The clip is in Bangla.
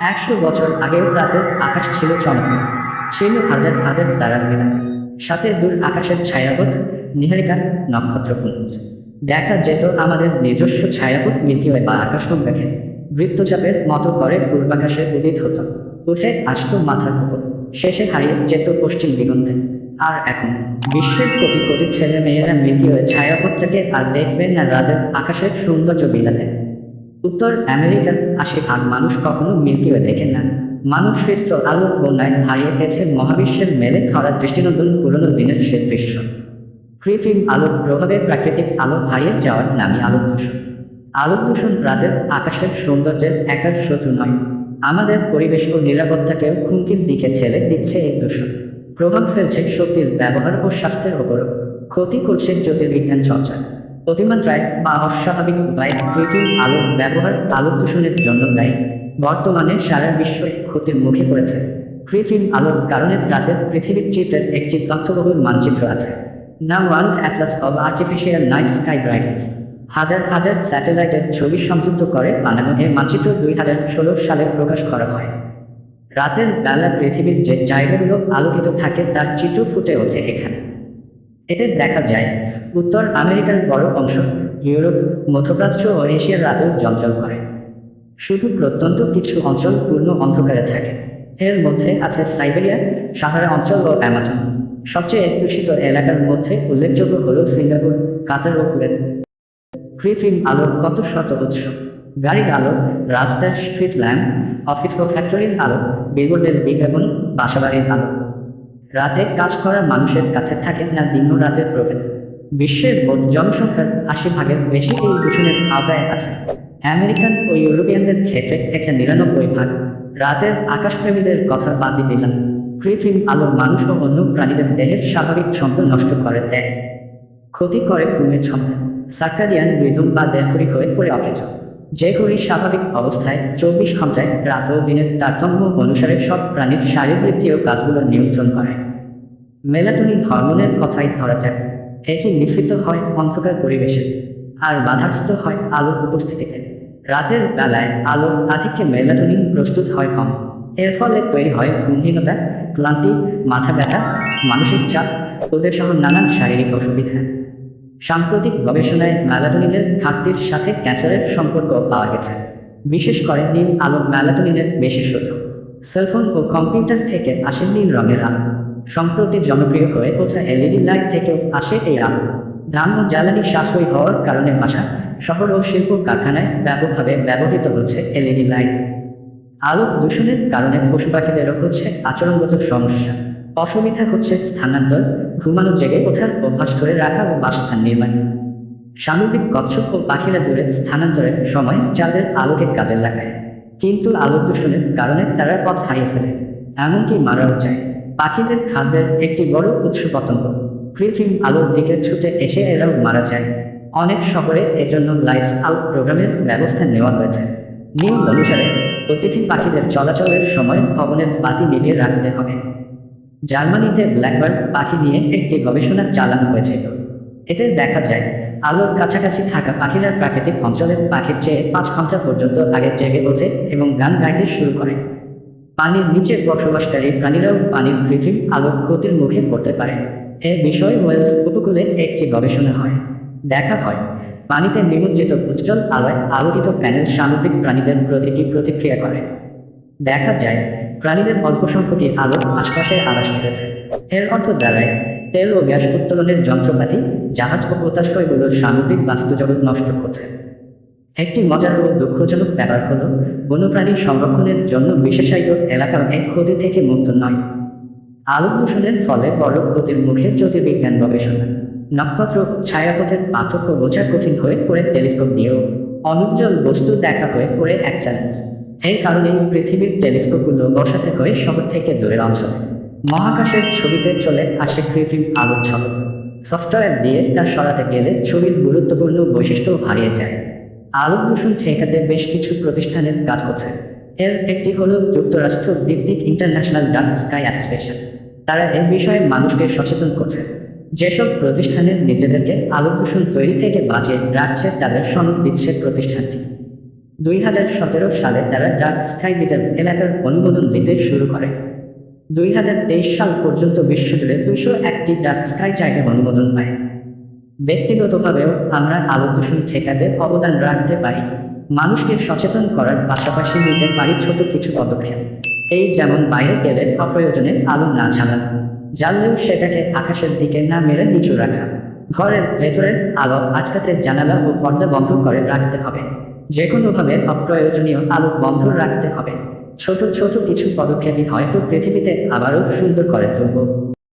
একশো বছর আগেও রাতের আকাশ ছিল চমৎকার ছিল হাজার হাজার তারার মিলান সাথে দূর আকাশের ছায়াপথ, নিহারিকার নক্ষত্রপুঞ্জ দেখা যেত আমাদের নিজস্ব ছায়াপথ ওয়ে বা আকাশগঙ্গাকে বৃত্তচাপের মতো করে পূর্বাকাশে উদিত হতো। উঠে আসতো মাথার উপর। শেষে হারিয়ে যেত পশ্চিম দিগন্তে। আর এখন? বিশ্বের কোটি কোটি ছেলে মেয়েরা মিল্কি ওয়ে ছায়াপথটাকে আর দেখবে না রাতের আকাশের সৌন্দর্য বিলাতে। উত্তর আমেরিকার আশি ভাগ মানুষ কখনো মিল্কি ওয়ে দেখে না। মানুষ সৃষ্ট আলোর বন্যায় হারিয়ে গেছে মহাবিশ্বের মেলে ধরা দৃষ্টিনন্দন পুরনো দিনের সে দৃশ্য। কৃত্রিম আলোর প্রভাবে প্রাকৃতিক আলো হারিয়ে যাওয়ার নামই আলোক দূষণ। আলোক দূষণ রাতের আকাশের সৌন্দর্যের একার শত্রু নয়। আমাদের পরিবেশ ও নিরাপত্তাকেও হুমকির দিকে ঠেলে দিচ্ছে এই দূষণ। প্রভাব ফেলছে শক্তির ব্যবহার ও স্বাস্থ্যের ওপরও। ক্ষতি করছে জ্যোতির্বিজ্ঞান চর্চা। অতিমাত্রায় বা অস্বাভাবিক উপায়ে কৃত্রিম আলোর ব্যবহার আলোক দূষণের জন্য দায়ী বর্তমানে সারা বিশ্ব ক্ষতির মুখে পড়েছে। কৃত্রিম আলোর কারণে রাতের পৃথিবীর চিত্রের একটি তথ্যবহুল মানচিত্র আছে। নাম world atlas of artificial night sky brightness হাজার হাজার স্যাটেলাইটের ছবি সংযুক্ত করে বানানো এই মানচিত্র দুই হাজার ষোলো সালে প্রকাশ করা হয়। রাতের বেলা পৃথিবীর যে জায়গাগুলো আলোকিত থাকে তার চিত্র ফুটে ওঠে এখানে। এতে দেখা যায় উত্তর আমেরিকার বড় অংশ। ইউরোপ, মধ্যপ্রাচ্য ও এশিয়ার রাতেও জলজল করে। শুধু প্রত্যন্ত কিছু অঞ্চল পূর্ণ অন্ধকারে থাকে। এর মধ্যে আছে সাইবেরিয়া, সাহারা অঞ্চল ও অ্যামাজন। সবচেয়ে দূষিত এলাকার মধ্যে উল্লেখযোগ্য হল সিঙ্গাপুর, কাতার ও কুয়েত। কৃত্রিম আলোর কত শত উৎস। গাড়ির আলো, রাস্তার স্ট্রিট ল্যাম্প, অফিস ও ফ্যাক্টরির আলো, বিলবোর্ডের বিজ্ঞাপন, বাসাবাড়ির আলো। রাতে কাজ করা মানুষের কাছে থাকে না দিন রাতের প্রভেদ বিশ্বের মোট জনসংখ্যার আশি ভাগের বেশি এই দূষণের আওতায় আছে। আমেরিকান ও ইউরোপিয়ানদের ক্ষেত্রে একটা নিরানব্বই ভাগ। রাতের আকাশপ্রেমীদের কথা বাদ দিলাম। কৃত্রিম আলো মানুষ ও অন্য প্রাণীদের দেহের স্বাভাবিক ছন্দ নষ্ট করে দেয়। ক্ষতি করে ঘুমের ছন্দ। সার্কাডিয়ান রিদম বা দেহরি হয়ে পড়ে অকেজ। যে ঘড়ি স্বাভাবিক অবস্থায় চব্বিশ ঘন্টায় রাত ও দিনের তারতম্য অনুসারে সব প্রাণীর শারীরবৃত্তীয় কাজগুলো নিয়ন্ত্রণ করে। মেলাটোনিন হরমোনের কথাই ধরা যাক। এটি নিঃসৃত হয় অন্ধকার পরিবেশে, আর বাধাস্থ হয় আলোর উপস্থিতিতে। রাতের বেলায় আলোর আধিক্যে মেলাটোনিন প্রস্তুত হয় কম। এর ফলে তৈরি হয় ঘুমহীনতা ক্লান্তি, মাথা ব্যথা, মানসিক চাপ, ওদের সহ নানান শারীরিক অসুবিধা। সাম্প্রতিক গবেষণায় ম্যালাটোনিনের ঘাটতির সাথে ক্যান্সারের সম্পর্ক পাওয়া গেছে। বিশেষ করে নীল আলো ম্যালাটোনিনের বেশি শত্রু সেলফোন ও কম্পিউটার থেকে আসে নীল রঙের আলো। সম্প্রতি জনপ্রিয় হয়ে ওঠা এলইডি লাইট থেকেও আসে এই আলো। দাম ও জ্বালানি সাশ্রয়ী হওয়ার কারণে বাসা, শহর ও শিল্প কারখানায় ব্যাপকভাবে ব্যবহৃত হচ্ছে এলইডি লাইট। আলোক দূষণের কারণে পশু পাখিদেরও হচ্ছে আচরণগত সমস্যা। অসুবিধা হচ্ছে স্থানান্তর ঘুমানো জেগে ওঠার অভ্যাস করে রাখা ও বাসস্থান নির্মাণ। সামগ্রিক কচ্ছপ ও পাখিরা দূরে স্থানান্তরের সময় চাঁদের আলোকে কাজে লাগায়। কিন্তু আলোক দূষণের কারণে তারা পথ হারিয়ে ফেলে, এমনকি মারাও যায়। পাখিদের খাদ্যের একটি বড় উৎস পতঙ্গ। কৃত্রিম আলোর দিকে ছুটে এসে এরাও মারা যায়। অনেক শহরে এজন্য লাইটস আউট প্রোগ্রামের ব্যবস্থা নেওয়া হয়েছে। নিয়ম অনুসারে অতিথি পাখিদের চলাচলের সময় ভবনের বাতি নিভিয়ে রাখতে হবে। জার্মানিতে ব্ল্যাকবার্ড পাখি নিয়ে একটি গবেষণা চালানো হয়েছিল। এতে দেখা যায়, আলোর কাছাকাছি থাকা পাখিরা প্রাকৃতিক অঞ্চলের পাখির চেয়ে পাঁচ ঘণ্টা পর্যন্ত আগে জেগে ওঠে এবং গান গাইতে শুরু করে। পানির নিচে বসবাসকারী প্রাণীরাও পানির কৃত্রিম আলোক ক্ষতির মুখে পড়তে পারে। এ বিষয়ে ওয়েলস উপকূলে একটি গবেষণা হয়। দেখা হয়, পানিতে নিমজ্জিত উজ্জ্বল আলোয় আলোকিত প্যানেল সামুদ্রিক প্রাণীদের প্রতি কি প্রতিক্রিয়া করে? দেখা যায়, প্রাণীদের অল্প সংখ্যকই আলো আশপাশে আবাস করেছে। এর অর্থ দাঁড়ায়, তেল ও গ্যাস উত্তোলনের যন্ত্রপাতি, জাহাজ ও পোতাশ্রয়গুলোর সামগ্রিক বাস্তুজগৎ নষ্ট করছে। একটি মজার ও দুঃখজনক ব্যাপার হল, বন্যপ্রাণী সংরক্ষণের জন্য বিশেষায়িত এলাকা এক ক্ষতি থেকে মুক্ত নয়। আলোক দূষণের ফলে বড় ক্ষতির মুখে জ্যোতির্বিজ্ঞান গবেষণা। নক্ষত্র ছায়াপথের পার্থক্য বোঝা কঠিন হয়ে পড়ে টেলিস্কোপ দিয়েও। অনুজ্জ্বল বস্তু দেখা হয়ে পড়ে এক চ্যালেঞ্জ এই কারণেই পৃথিবীর টেলিস্কোপগুলো বসাতে হয় শহর থেকে দূরের অঞ্চলে। মহাকাশের ছবিতে চলে আসে কৃত্রিম আলোর ঝলক সফটওয়্যার দিয়ে তা সরাতে গেলে ছবির গুরুত্বপূর্ণ বৈশিষ্ট্য হারিয়ে যায়। আলোক দূষণ ঠেকাতে বেশ কিছু প্রতিষ্ঠানের কাজ করছে এর একটি হল যুক্তরাষ্ট্র ভিত্তিক ইন্টারন্যাশনাল ডার্ক স্কাই অ্যাসোসিয়েশন। তারা এ বিষয়ে মানুষকে সচেতন করছে। যেসব প্রতিষ্ঠানের নিজেদেরকে আলোক দূষণ তৈরি থেকে বাঁচিয়ে রাখছে, তাদের সনদ দিচ্ছে প্রতিষ্ঠানটি। দুই হাজার সতেরো সালে তারা ডার্ক স্কাই রিজার্ভ এলাকার অনুমোদন দিতে শুরু করে। দুই হাজার তেইশ সাল পর্যন্ত বিশ্বজুড়ে দুইশো একটি ডার্ক স্কাই জায়গা অনুমোদন পায়। ব্যক্তিগতভাবেও আমরা আলো দূষণ ঠেকাতে অবদান রাখতে পারি। মানুষকে সচেতন করার পাশাপাশি নিতে পারি ছোট কিছু পদক্ষেপ। এই যেমন বাইরে গেলে অপ্রয়োজনে আলো না জ্বালানো জ্বাললেও সেটাকে আকাশের দিকে না মেরে নিচু রাখা। ঘরের ভেতরের আলো আটকাতে জানালা ও পর্দা বন্ধ করে রাখতে হবে। যে কোনোভাবে অপ্রয়োজনীয় আলো বন্ধ রাখতে হবে। ছোট ছোট কিছু পদক্ষেপই হয়তো পৃথিবীতে আবারও সুন্দর করে তুলব।